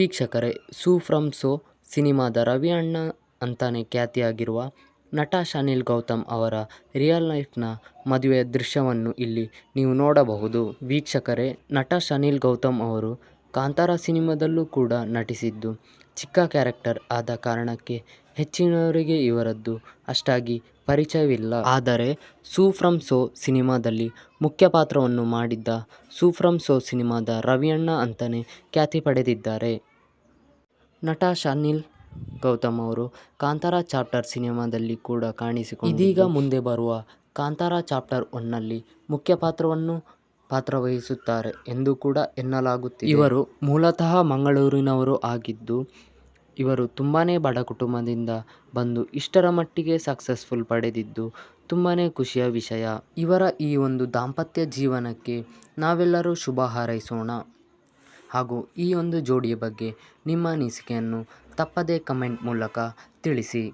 ವೀಕ್ಷಕರೇ, ಸೂ from so ಸಿನಿಮಾದ ರವಿ ಅಣ್ಣ ಅಂತಾನೆ ಖ್ಯಾತಿಯಾಗಿರುವ ನಟ ಅನಿಲ್ ಗೌತಮ್ ಅವರ ರಿಯಲ್ ಲೈಫ್ನ ಮದುವೆಯ ದೃಶ್ಯವನ್ನು ಇಲ್ಲಿ ನೀವು ನೋಡಬಹುದು. ವೀಕ್ಷಕರೇ, ನಟ ಅನಿಲ್ ಗೌತಮ್ ಅವರು ಕಾಂತಾರ ಸಿನಿಮಾದಲ್ಲೂ ಕೂಡ ನಟಿಸಿದ್ದು ಚಿಕ್ಕ ಕ್ಯಾರೆಕ್ಟರ್ ಆದ ಕಾರಣಕ್ಕೆ ಹೆಚ್ಚಿನವರಿಗೆ ಇವರದ್ದು ಅಷ್ಟಾಗಿ ಪರಿಚಯವಿಲ್ಲ. ಆದರೆ, ಸೂ ಫ್ರಮ್ ಸೋ ಸಿನಿಮಾದಲ್ಲಿ ಮುಖ್ಯ ಪಾತ್ರವನ್ನು ಮಾಡಿದ್ದ ಸೂ ಫ್ರಮ್ ಸೋ ಸಿನಿಮಾದ ರವಿಯಣ್ಣ ಅಂತಲೇ ಖ್ಯಾತಿ ಪಡೆದಿದ್ದಾರೆ. ನಟ ಶಾನಿಲ್ ಗೌತಮ್ ಅವರು ಕಾಂತಾರ ಚಾಪ್ಟರ್ ಸಿನಿಮಾದಲ್ಲಿ ಕೂಡ ಕಾಣಿಸಿಕೊಂಡು ಇದೀಗ ಮುಂದೆ ಬರುವ ಕಾಂತಾರ ಚಾಪ್ಟರ್ ಒನ್ನಲ್ಲಿ ಮುಖ್ಯ ಪಾತ್ರವನ್ನು ಪಾತ್ರವಹಿಸುತ್ತಾರೆ ಎಂದು ಕೂಡ ಎನ್ನಲಾಗುತ್ತಿದೆ. ಇವರು ಮೂಲತಃ ಮಂಗಳೂರಿನವರು ಆಗಿದ್ದು ಇವರು ತುಂಬಾ ಬಡ ಕುಟುಂಬದಿಂದ ಬಂದು ಇಷ್ಟರ ಮಟ್ಟಿಗೆ ಸಕ್ಸಸ್ಫುಲ್ ಪಡೆದಿದ್ದು ತುಂಬಾ ಖುಷಿಯ ವಿಷಯ. ಇವರ ಈ ಒಂದು ದಾಂಪತ್ಯ ಜೀವನಕ್ಕೆ ನಾವೆಲ್ಲರೂ ಶುಭ ಹಾರೈಸೋಣ. ಹಾಗೂ ಈ ಒಂದು ಜೋಡಿಯ ಬಗ್ಗೆ ನಿಮ್ಮ ಅನಿಸಿಕೆಯನ್ನು ತಪ್ಪದೇ ಕಮೆಂಟ್ ಮೂಲಕ ತಿಳಿಸಿ.